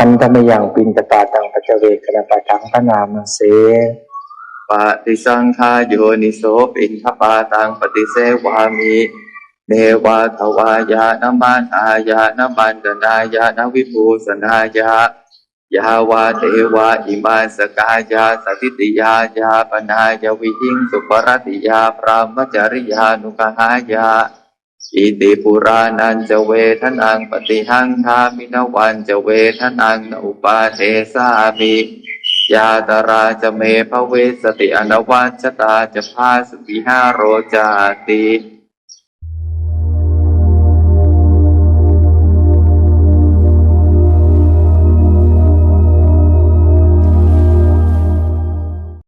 อันธรรมยังปินตปาตังปัจเวกนปะทังพนามเสปฏิสังขายโยนิโสปินทปาตังปฏิเสวามิเนวาทวายานมานายานมันดนายานวิภูสนายายาวาเทวาอิมาสกายาสติติยายาปนายวิหิงสุปรติยาพรามจริยานุกหายา อิติปุรานันจะเวทนังปฏิหังทามินวันจะเวทนังนอุปาเทสามิยาตราจะเมภเวสติอนวัชตาจะพาสติหาโรจาติ